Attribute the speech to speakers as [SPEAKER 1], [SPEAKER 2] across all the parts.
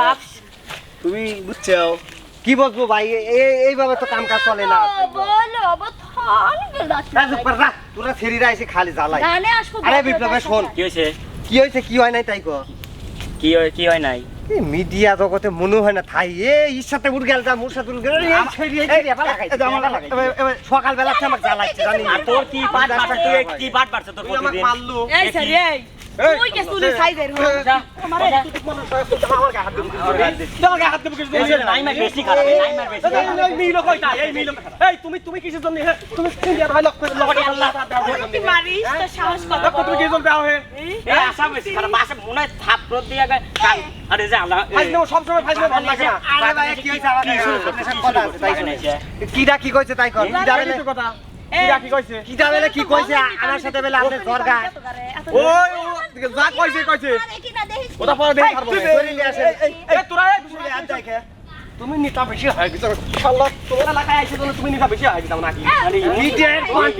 [SPEAKER 1] বাপ।
[SPEAKER 2] তুমি বুঝছ? কি বলব ভাই? এইভাবে তো কাম কাজ চলে। না তোরা ফেরিরা এসে খালি জ্বালাই। আরে বিপ্লবে শোন।
[SPEAKER 3] কি হয়েছে?
[SPEAKER 2] কি হয়েছে কি হয় নাই তাই কো?
[SPEAKER 3] কি হয় কি হয় নাই?
[SPEAKER 2] মিডিয়া জগতে মনে হয় না থাই। এ ইচ্ছাতে উঠ গেল যা মুর সাথে উঠ গেল। সকালবেলা আমাকে জ্বালাচ্ছে জানি
[SPEAKER 3] আর তোর কি বাড়ছে কি বাড়ছে তোর প্রতিদিন?
[SPEAKER 1] এই এই। তুই কে
[SPEAKER 2] তুমি তুমি কিসের জন্য? তুমি
[SPEAKER 3] আরে যা আল্লাহ
[SPEAKER 2] কি কি কইছে তাই কর? কিডা কথা কি কইছে? কিডা বেলে কি কইছে? আমার সাথে বেলে আপনি দরগা ওই যা কইছে কইছে ওটা পরে দেখি পারব এই তোরা এই দেখে তুমি নিতা বেশি হয় গেছ আল্লাহ তোমার এলাকায় আইছে তো তুমি নিতা বেশি হয় গেছ নাকি আরে নিতে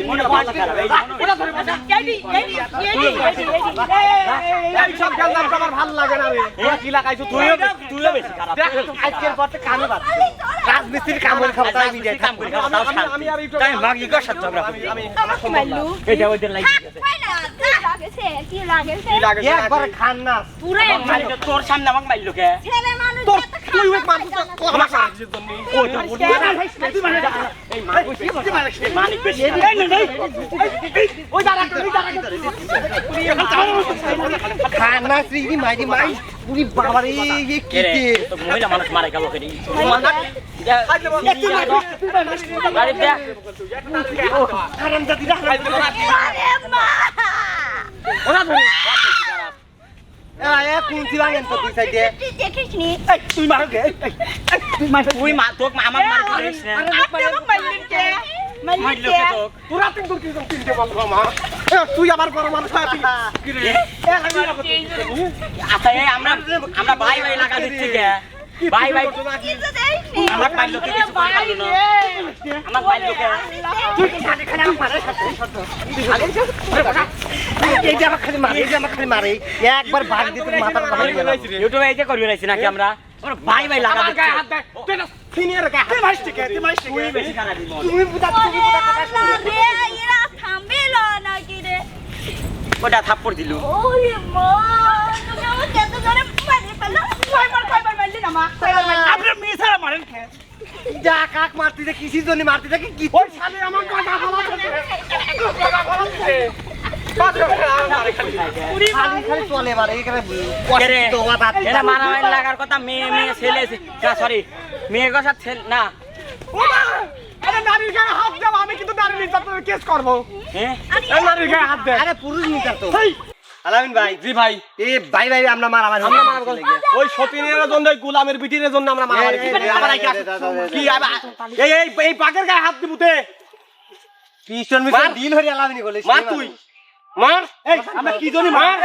[SPEAKER 3] মনে পাঁচ খারাপ এই
[SPEAKER 2] ওটা ধরে বসা
[SPEAKER 1] এডি এডি এডি এডি
[SPEAKER 2] এই সব খেলনা আমার ভালো লাগে না রে তোরা কি লাগাইছো
[SPEAKER 3] তুইও
[SPEAKER 2] তুইও
[SPEAKER 3] বেশি খারাপ
[SPEAKER 2] আজকের পর থেকে কামে বাদ রাজমিস্ত্রির কাম করে খাব তাই মিডিয়া
[SPEAKER 3] কাম করে খাব, তাও
[SPEAKER 2] আমি আর একটু
[SPEAKER 3] তাই মাগি কর সাথে ঝগড়া
[SPEAKER 2] আমি আমি
[SPEAKER 3] এটা ওইদের লাগি
[SPEAKER 1] লাগেছে কি লাগেছে
[SPEAKER 2] কি লাগে? একবার খান না।
[SPEAKER 1] পুরে
[SPEAKER 3] মারিল তোর সামনে আমাকে মারলো কে?
[SPEAKER 1] ছেলে মানুষ
[SPEAKER 2] তোর তুই ওই মানুষ তো আমার সাহায্যের জন্য
[SPEAKER 3] ওই তো বলি
[SPEAKER 2] তুই মানে এই মানুষ তুই মানে
[SPEAKER 3] মানিক বেশি।
[SPEAKER 2] এই এই ওই দাঁড়া ওই দাঁড়া। খান না শ্রী মাইরি মাই। পুরি বাবারে কি
[SPEAKER 3] কে? তো মহিলা মানুষ মারে গেল কেন দেখ
[SPEAKER 1] আরে
[SPEAKER 2] ওরা ধরে তো তুই
[SPEAKER 1] তুই
[SPEAKER 2] এই মারো গে তুই
[SPEAKER 3] মা তোকে মার
[SPEAKER 2] আবার বড় মানুষ হয়
[SPEAKER 3] আচ্ছা আমরা আমরা ভাই ভাই লাগা দিচ্ছি ভাই ভাই আমরা কিছু করে না আমার পাইলো
[SPEAKER 2] তুই খালি খালি আমার এই একবার ভাগ দিতে মাথা ভাঙে গেল।
[SPEAKER 3] ইউটিউবে এই যে করবি নাইছি নাকি আমরা? আমরা ভাই ভাই লাগা
[SPEAKER 2] আমার গায়ে
[SPEAKER 3] দিচ্ছি।
[SPEAKER 2] হাত দে তুই না সিনিয়র গায়ে তুই মারছিস কে তুই মারছিস
[SPEAKER 3] তুই
[SPEAKER 2] কে
[SPEAKER 3] বেশি খারাপ দিবি।
[SPEAKER 2] তুমি বুঝা তুমি বুঝা কথা
[SPEAKER 1] আল্লাহ এরা থামবিল নাকি রে?
[SPEAKER 3] ওটা থাপ্পড় দিলু।
[SPEAKER 1] ওরে মা তুমি আমাকে এত জোরে মারি ফেলল? কয়বার কয়বার মারলি না মা? কয়বার মারলি?
[SPEAKER 2] আপনি মিছারা মারেন কে? যা কাক মারতিছে কিসির জন্য মারতিছে কি কি ওই শালি আমার কথা খালি খালি চলে মারে এখানে
[SPEAKER 3] কে রে?
[SPEAKER 2] তো কথা
[SPEAKER 3] এটা মারামারি লাগার হ্যাঁ
[SPEAKER 4] ওই সতীনের জন্য গোলামের বিটির জন্য আমরা মারামারি কি এই এই এই গায়ে হাত দিবুতে
[SPEAKER 2] মিশন
[SPEAKER 4] মার।
[SPEAKER 2] ডিল হরি আলামিন বলে
[SPEAKER 4] মার তুই মার। এই আমরা কি জানি মার?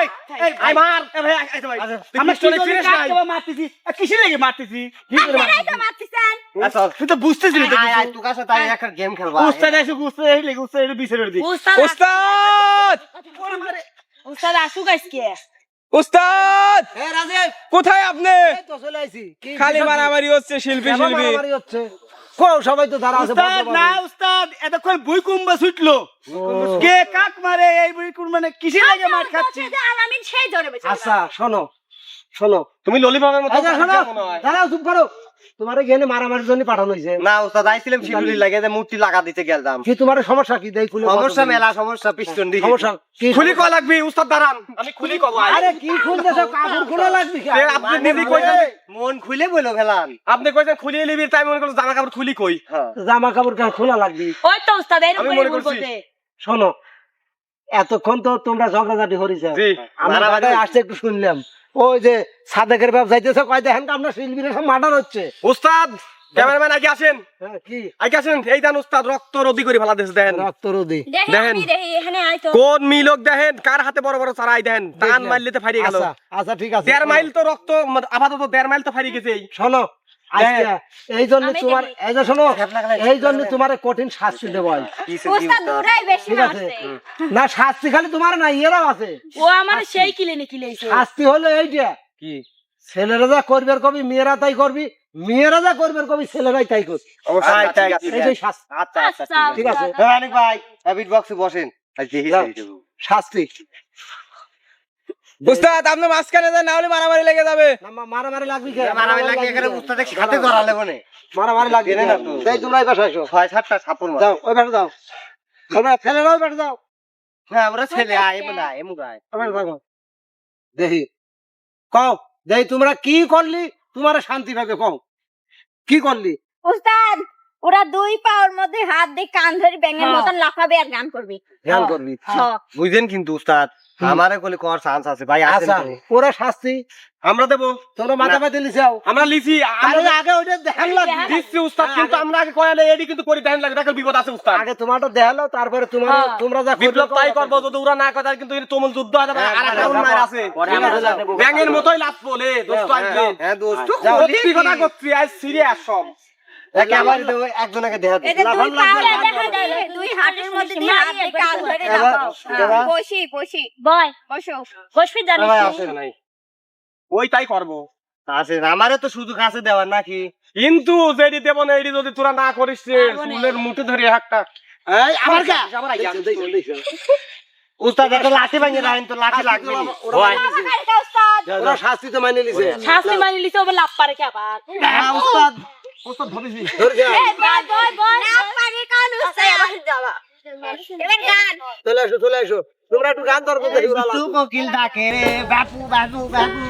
[SPEAKER 4] এই ভাই মার। এ ভাই এই ভাই। তুই
[SPEAKER 2] আমরা
[SPEAKER 4] চলে
[SPEAKER 2] ফিরে
[SPEAKER 4] নাই। মারতেছি কিসের লাগি মারতেছি কি করে
[SPEAKER 1] তো মারতেছেন?
[SPEAKER 2] আচ্ছা
[SPEAKER 4] তুই তো বুঝতেছিস না
[SPEAKER 2] আয় তুই কাছে। তাই একটা গেম খেলবা
[SPEAKER 4] উস্তাদ এসে উস্তাদ এই লাগি উস্তাদ এসে বিচারে দি
[SPEAKER 1] উস্তাদ
[SPEAKER 4] উস্তাদ!
[SPEAKER 1] উস্তাদ আসুক আজকে।
[SPEAKER 4] উস্তাদ! কোথায় আপনি?
[SPEAKER 2] এই তো চলে আইছি। কি
[SPEAKER 4] খালি মারামারি হচ্ছে শিল্পী শিল্পী।
[SPEAKER 2] মারামারি হচ্ছে। কো সবাই তো দাঁড়া আছে
[SPEAKER 4] না উস্তাদ এতক্ষণ ভূমিকম্প ছুটলো। কে কাক মারে এই ভূমিকম্প মানে কিসে লাগে মার খাচ্ছি?
[SPEAKER 1] আলামিন সেই ধরে
[SPEAKER 2] আচ্ছা শোনো শোনো
[SPEAKER 4] তুমি ললিপপের মতো
[SPEAKER 2] আচ্ছা শোনো দাঁড়াও চুপ করো। তোমার এখানে মারামারির জন্য পাঠানো হয়েছে
[SPEAKER 5] না ওস্তাদ আইছিলাম শিলুলি লাগে যে মূর্তি লাগা দিতে গেলাম
[SPEAKER 2] কি তোমার সমস্যা কি? দেই খুলে
[SPEAKER 5] সমস্যা মেলা সমস্যা
[SPEAKER 2] সমস্যা কি?
[SPEAKER 4] খুলি লাগবি? উস্তাদ দাঁড়ান। আমি খুলি কল
[SPEAKER 2] আরে কি খুলতেছ? কাপড় খোলা লাগবে কি?
[SPEAKER 4] আপনি নিজে কইছেন
[SPEAKER 5] মন খুলে বইলো ফেলান
[SPEAKER 4] আপনি কইছেন খুলিয়ে নিবি তাই মনে করল জামা কাপড় খুলি কই।
[SPEAKER 5] হ্যাঁ।
[SPEAKER 2] জামা কাপড় কেন খোলা লাগবে?
[SPEAKER 1] ওই তো এর
[SPEAKER 4] মনে করছি।
[SPEAKER 2] শোনো এতক্ষণ তো তোমরা ঝগড়াঝাটি করেছে।
[SPEAKER 4] জি।
[SPEAKER 2] আমরা আসতে একটু শুনলাম। ওই যে সাদেকের কয় দেখেন আপনার শিল্পীরা সব মার্ডার হচ্ছে।
[SPEAKER 4] উস্তাদ ক্যামেরাম্যান আগে আসেন।
[SPEAKER 2] হ্যাঁ, কি?
[SPEAKER 4] আগে আসেন এই দেন উস্তাদ রক্ত রদি করে ফেলা দেশ দেন।
[SPEAKER 2] রক্ত রদি
[SPEAKER 4] দেখেন। কোন মিলক দেখেন কার হাতে বড় বড় চারাই দেন টান মারলে তো ফারিয়ে গেল।
[SPEAKER 2] আচ্ছা আচ্ছা ঠিক আছে।
[SPEAKER 4] দেড় মাইল তো রক্ত আপাতত দেড় মাইল তো ফারিয়ে গেছে।
[SPEAKER 2] শোনো
[SPEAKER 6] এই জন্য তোমার এই যে শোনো এই জন্য তোমার কঠিন শাস্তি দেবো আজ।
[SPEAKER 1] উস্তাদ দৌড়াই বেশি
[SPEAKER 6] ঠিক আছে। না শাস্তি খালি তোমার না এরাও আছে।
[SPEAKER 1] ও আমার সেই কিলেনে কিলেছে
[SPEAKER 6] শাস্তি হলো এইটা
[SPEAKER 5] কি?
[SPEAKER 6] ছেলেরা যা করবে কবি মেয়েরা তাই করবি মেয়েরা যা করবে কবি ছেলেরাই তাই করবে।
[SPEAKER 5] অবশ্যই। ঠিক আছে।
[SPEAKER 6] এইটাই শাস্তি। ঠিক আছে।
[SPEAKER 5] হ্যাঁ অনেক ভাই বক্সে বসেন।
[SPEAKER 6] শাস্তি।
[SPEAKER 3] উস্তাদ আপনি মাঝখানে যান না হলে মারামারি লেগে যাবে।
[SPEAKER 6] মারামারি লাগবি কে?
[SPEAKER 5] মারামারি লাগে এখানে উস্তাদের সাথে ধরালে বনে
[SPEAKER 6] মারামারি লাগবে না
[SPEAKER 5] তো।
[SPEAKER 6] এই তোমরা এই বাসায় এসো
[SPEAKER 5] ছয় সাতটা মার।
[SPEAKER 6] যাও ওই বাসা যাও। তোমরা বাসা যাও।
[SPEAKER 5] হ্যাঁ আমরা ছেলে আয় এমন আয়
[SPEAKER 6] ওই বাসা থাকো। কও দেখি তোমরা কি করলি? তোমার শান্তি পাবে কও। কি করলি?
[SPEAKER 1] উস্তাদ ওরা দুই পাওয়ার মধ্যে হাত দিয়ে কান ধরে ব্যাঙের
[SPEAKER 6] হ্যাঁ।
[SPEAKER 1] মতন লাফাবে আর গান করবি।
[SPEAKER 6] করবি।
[SPEAKER 1] হ্যাঁ।
[SPEAKER 5] বুঝলেন কিন্তু উস্তাদ আমারে কোলে কর চান্স আছে। ভাই আছেন
[SPEAKER 6] আচ্ছা। ওরা শাস্তি
[SPEAKER 2] আমরা দেবো।
[SPEAKER 6] তোমরা মাথা পাতে লিছাও
[SPEAKER 2] আমরা লিছি
[SPEAKER 6] আরে আগে ওইটা দেখান লাগবে।
[SPEAKER 2] দিচ্ছি উস্তাদ কিন্তু আমরা আগে কয়ালে এডি কিন্তু করি দেন লাগে দেখো বিপদ আছে উস্তাদ।
[SPEAKER 6] আগে তোমারটা দেখাল তারপরে তোমার
[SPEAKER 1] হ্যাঁ।
[SPEAKER 6] তোমরা যা করবে
[SPEAKER 2] বিপ্লব তাই
[SPEAKER 6] করো।
[SPEAKER 2] করব যদি ওরা না কথা কিন্তু এর তুমুল যুদ্ধ হয়ে যাবে। আর একটা উন্নয়ন আছে।
[SPEAKER 3] আমরা
[SPEAKER 6] আছে।
[SPEAKER 2] ব্যাঙের মতোই লাভ বলে দোস্ত আসবে
[SPEAKER 5] হ্যাঁ দোস্ত।
[SPEAKER 2] কথা করছি আজ সিরিয়াস সব।
[SPEAKER 5] একেবারে দেবো একজনকে দেখা দিই।
[SPEAKER 6] লাফান।
[SPEAKER 1] দেখা যায়। দুই হাতের মধ্যে দিয়ে হাত দিয়ে কান ধরে লাফাও। বসি বসি। বয়। বসো। বসবি জানিস
[SPEAKER 5] ভাই নাই।
[SPEAKER 2] ওই তাই করব
[SPEAKER 5] আমারে তো শুধু কাছে দেওয়ার নাকি?
[SPEAKER 2] কিন্তু যেটি দেবো না এটি যদি তোরা না করিস রে, চুলের মুঠে ধরে একটা
[SPEAKER 6] এই আমার কা?
[SPEAKER 2] আমার আইয়া।
[SPEAKER 6] দেখো, দেখো, দেখো।
[SPEAKER 5] উস্তাদ একটা লাঠি ভাঙে রাখেন তো লাঠি লাগবে
[SPEAKER 6] ওরা
[SPEAKER 3] ভয়।
[SPEAKER 6] মাইনে লিছে।
[SPEAKER 1] এটা উস্তাদ
[SPEAKER 6] ওরা শাস্তি তো মাইনে লিছে
[SPEAKER 1] শাস্তি মানি লিতে হবে লাভ পারে কি আবার?
[SPEAKER 5] হ্যাঁ উস্তাদ।
[SPEAKER 2] ওস্তাদ ধরেছি
[SPEAKER 6] ধরে যা।
[SPEAKER 1] এই বয় বয় বয় লাভ পারে কান উস্তাদ এবার যাবা। এবার গান।
[SPEAKER 6] চলে আসো চলে আসো। তোমরা একটু গান
[SPEAKER 5] তু কোকিল ডাকে রে বাপু বাপু বাপু।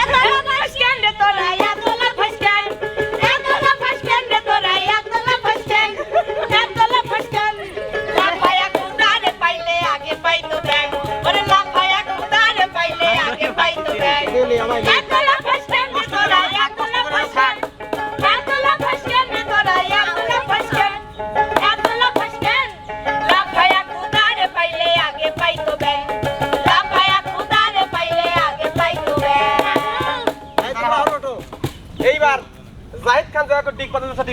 [SPEAKER 1] এতলা ফাসকেন রে তোরা এতলা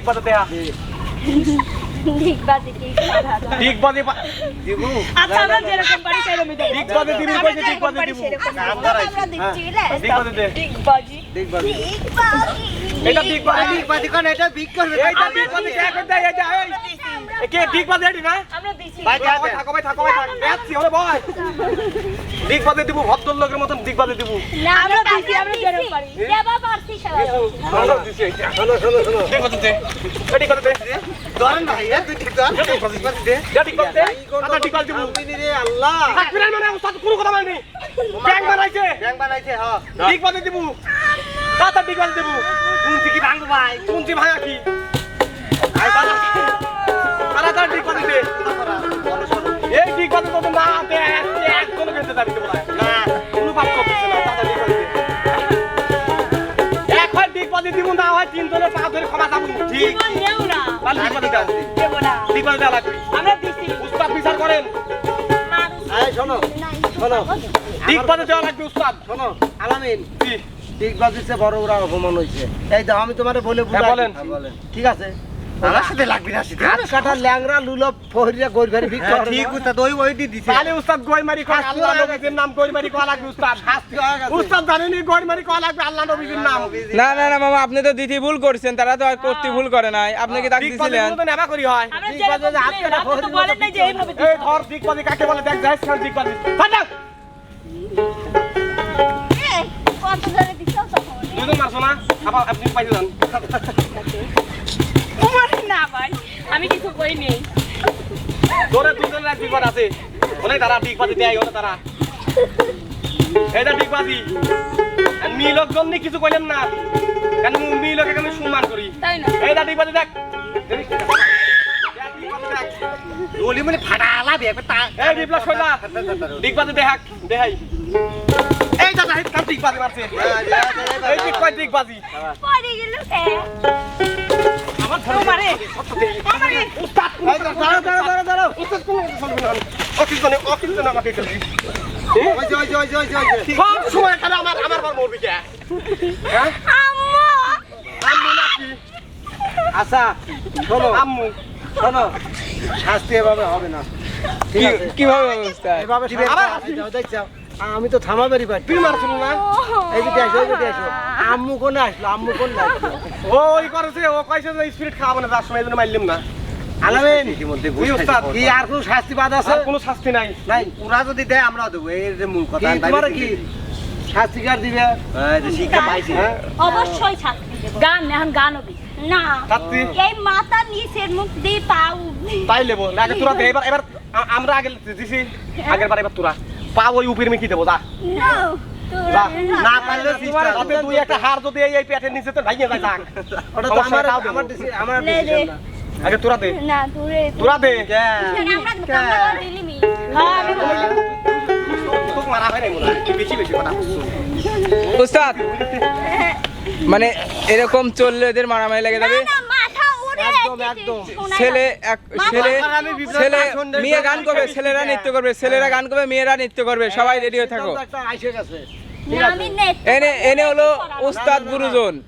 [SPEAKER 2] বাজে বাজে দেয়া
[SPEAKER 1] ঠিক বাজে ঠিক
[SPEAKER 2] বাজে
[SPEAKER 5] দিবু
[SPEAKER 1] আচ্ছা আমরা যেরকম পারি সেরকমই দেব
[SPEAKER 2] দিক বাজে দিবি কইছে দিক বাজে দিবু
[SPEAKER 1] আমরা দিচ্ছি
[SPEAKER 2] দিক বাজে দে
[SPEAKER 1] ঠিক বাজি
[SPEAKER 6] দেখবা
[SPEAKER 1] ঠিক বাজি
[SPEAKER 2] এটা দিক বাজি
[SPEAKER 5] দিক বাদি কোন এটা বিক করবে
[SPEAKER 2] এটা দিক বাজে কে এটা এই কে দিক বাজে না?
[SPEAKER 1] আমরা দিছি।
[SPEAKER 5] ভাই
[SPEAKER 2] থাকো ভাই থাকো ভাই থাক দেখছি ওরে ভাই দিক বাজে দিবু ভদ্রলোকের মতন দিক বাজে দিবু।
[SPEAKER 1] না আমরা দিছি আমরা যেরকম পারি। দেবা পারছি সবাই।
[SPEAKER 2] আমরা দিছি
[SPEAKER 6] শোনো শোনো শোনো।
[SPEAKER 2] দে। এটি কথা দে।
[SPEAKER 5] ধরেন ভাই এ দুই ঠিক ধর
[SPEAKER 2] দে। আটা দিবু
[SPEAKER 6] রে আল্লাহ।
[SPEAKER 2] মানে উস্তাদ কোনো কথা মানি ব্যাং বানাইছে।
[SPEAKER 5] ব্যাং বানাইছে হ্যাঁ
[SPEAKER 2] দিবু। দিবু।
[SPEAKER 5] কোন থেকে ভাঙবো ভাই?
[SPEAKER 2] শুনছি ভাই কি? তাড়াতাড়ি দিক বাজে দে। এই দিক বাজে তো না দে খেতে দাঁড়িয়ে
[SPEAKER 5] না।
[SPEAKER 2] কোনো পাপ করতেছে না তাড়াতাড়ি দিক বাজে এক হয় দিক বাজে দিব না হয় তিনজনের পা ধরে ক্ষমা যাব ঠিক। তাহলে দিক বাজে দাও
[SPEAKER 1] দেব না।
[SPEAKER 2] দেওয়া লাগবে।
[SPEAKER 1] আমরা
[SPEAKER 2] উস্তাদ বিচার করেন।
[SPEAKER 6] শোনো শোনো।
[SPEAKER 2] দিক বাজে দেওয়া লাগবে উস্তাদ।
[SPEAKER 6] শোনো আলামিন ঠিক বাজিছে বড় ওরা অপমান হয়েছে এই দাও আমি তোমারে বলে। হ্যাঁ, বলেন। ঠিক আছে?
[SPEAKER 5] আমার সাথে লাগবে না সেটা
[SPEAKER 6] কাটা ল্যাংরা লুলো ফহরিয়া গই ভরি ভিক
[SPEAKER 5] ঠিক উস্তাদ ওই ওই দি দিছে।
[SPEAKER 2] তাহলে উস্তাদ গয়মারি কয় আল্লাহ নবীর নাম গয়মারি কয় লাগবে উস্তাদ?
[SPEAKER 6] শাস্তি গেছে।
[SPEAKER 2] উস্তাদ জানেনি কয় লাগবে আল্লাহ নবীর নাম?
[SPEAKER 3] না না না মামা আপনি তো দিদি ভুল করছেন তারা তো আর করতে ভুল করে নাই। আপনি কি তাক দিছিলেন?
[SPEAKER 2] তো নেবা করি হয়।
[SPEAKER 6] ঠিক বাজে যে হাত কাটা
[SPEAKER 1] আপনি বলেন নাই যে এইভাবে
[SPEAKER 2] এই ধর দিক বাজে কাকে বলে দেখ যাইস খান দিক বাজে। ফাটা
[SPEAKER 1] কত ধরে দিছো তখন?
[SPEAKER 2] দুজন মারছো না? আবার আপনি পাইতে যান।
[SPEAKER 1] তোমার না ভাই আমি কিছু কই নেই
[SPEAKER 2] ধরে দুজনের এক বিপদ আছে। ওনে তারা দিক বাজে দেয় ওনে তারা। এইটা দিক বাজি। মিলক জন্য কিছু কইলেন না। কারণ মিলকে আমি সম্মান করি?
[SPEAKER 1] তাই না?
[SPEAKER 2] এইটা বাজে দেখ। দেখ, দেখ।
[SPEAKER 5] গলি মানে ফাটা আলাবে তা
[SPEAKER 2] এই বিপ্লব বাজে দেখাক দেখাই। এই দাদা কাম দিক মারছে। এই দিক কয় দিক বাজি?
[SPEAKER 1] পড়ে গেল
[SPEAKER 2] হ্যাঁ?
[SPEAKER 6] আচ্ছা শোনো।
[SPEAKER 2] আম্মু।
[SPEAKER 6] শোনো শাস্তি এভাবে হবে না। ঠিক আছে?
[SPEAKER 4] কীভাবে ব্যবস্থা?
[SPEAKER 6] এভাবে
[SPEAKER 2] আবার?
[SPEAKER 6] যাও, যাও। আমি তো থামাবেরই পারি।
[SPEAKER 2] তুই মারছিল না?
[SPEAKER 6] এই দিকে আসো এই দিকে আসো আম্মু কোনে আসলো? আম্মু কোন
[SPEAKER 2] ও ওই করেছে। ও কইছে যে স্পিরিট খাওয়াবো না তার সময় এই জন্য মারলাম না।
[SPEAKER 6] আলামিন
[SPEAKER 5] ইতিমধ্যে
[SPEAKER 2] ওই উস্তাদ?
[SPEAKER 6] কি আর কোন শাস্তি বাদ আছে?
[SPEAKER 2] আর কোনো শাস্তি নাই।
[SPEAKER 6] নাই?
[SPEAKER 5] ওরা যদি দেয় আমরা দেবো। এই যে মূল কথা।
[SPEAKER 6] কি তোমার কি? শাস্তি কার দিবে?
[SPEAKER 5] এই যে শিক্ষা পাইছি।
[SPEAKER 6] হ্যাঁ?
[SPEAKER 1] অবশ্যই ছাত্রী দেব। গান এখন গান হবে। না।
[SPEAKER 2] ছাত্রী?
[SPEAKER 1] এই মাথা নিচের মুখ দিয়ে পাও।
[SPEAKER 2] তাই লেবো। না তোরা দে। এবার এবার আমরা আগে দিছি। আগের বার এবার তোরা। পা ওই উপরে মিকি দেবো যা। যা।
[SPEAKER 5] না পারলে
[SPEAKER 2] তোমার হাতে দুই একটা হার যদি এই এই পেটের নিচে তো ভাইয়ে যায় যাক।
[SPEAKER 6] ওটা তো আমার
[SPEAKER 2] নাই, তাও দেবো।
[SPEAKER 6] আমার আমার ডিসিশন না।
[SPEAKER 2] আগে তোরা দে।
[SPEAKER 1] না তোরে
[SPEAKER 2] তোরা দে।
[SPEAKER 1] আমরা আমরা দিলিমি আমি বললাম।
[SPEAKER 2] তোকে মারা নাই। বেশি বেশি কথা
[SPEAKER 4] উস্তাদ মানে এরকম চললে এদের মারামারি লেগে যাবে
[SPEAKER 1] না, না, মাথা উড়ে
[SPEAKER 6] একদম,
[SPEAKER 1] যেতে
[SPEAKER 6] একদম।
[SPEAKER 1] শোনা
[SPEAKER 4] ছেলে এক ছেলে ছেলে মেয়ে গান করবে ছেলেরা নৃত্য করবে ছেলেরা গান করবে মেয়েরা নৃত্য করবে সবাই রেডি হয়ে থাকো। এনে এনে হলো উস্তাদ গুরুজন
[SPEAKER 1] ওই ওই কৃষ্ণ নেট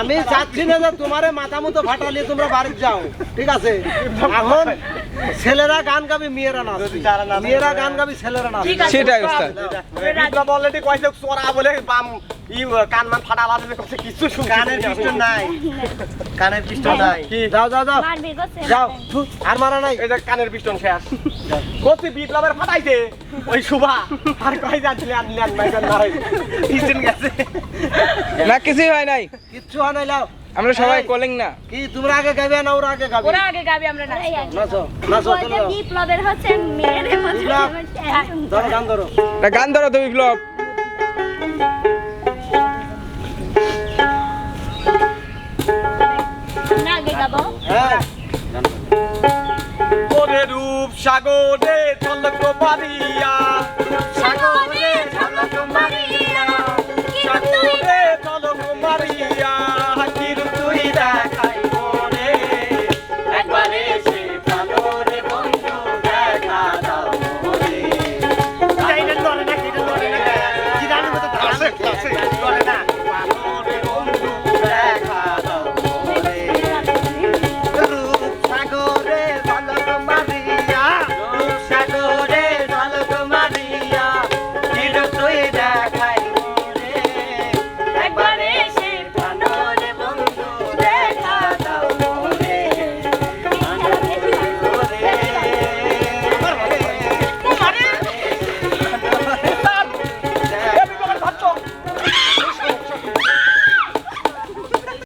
[SPEAKER 6] আমি চাচ্ছি না যে তোমারে মাথা মতো ফাটালে তোমরা বাড়ি যাও ঠিক আছে? এখন ছেলেরা গান গাবি মেয়েরা না মেয়েরা গান গাবি ছেলেরা না
[SPEAKER 4] সেটাই
[SPEAKER 2] অলরেডি কইছে চোরা বলে বাম ই কান মান ফাটা কিছু
[SPEAKER 5] কানের পিস্টন নাই। কানের পিস্টন নাই।
[SPEAKER 2] কি?
[SPEAKER 6] যাও যাও যাও। যাও। আর মারা নাই।
[SPEAKER 2] এই যে কানের পিস্টন শেষ কত বিপ্লবের ফাটাইছে। ওই শুভা আর কই যাচ্ছিলে আনলে আন নাই মারাই পিস্টন গেছে
[SPEAKER 4] না কিছুই হয় নাই
[SPEAKER 6] কিচ্ছু হয় নাই লাও
[SPEAKER 4] আমরা সবাই। কলিং না
[SPEAKER 6] কি তোমরা আগে গাইবে না ওরা আগে গাবে
[SPEAKER 1] ওরা আগে গাবি আমরা না
[SPEAKER 6] নাচো নাচো চলো
[SPEAKER 1] বিপ্লবের হচ্ছে মেয়ের মতো
[SPEAKER 6] বিপ্লব। ধরো গান ধরো
[SPEAKER 4] তা গান ধরো তো বিপ্লব
[SPEAKER 1] না আগে গাবো
[SPEAKER 6] হ্যাঁ
[SPEAKER 2] রূপ সাগরে
[SPEAKER 1] ঝলক মারিয়া
[SPEAKER 2] সাগরে ঝলক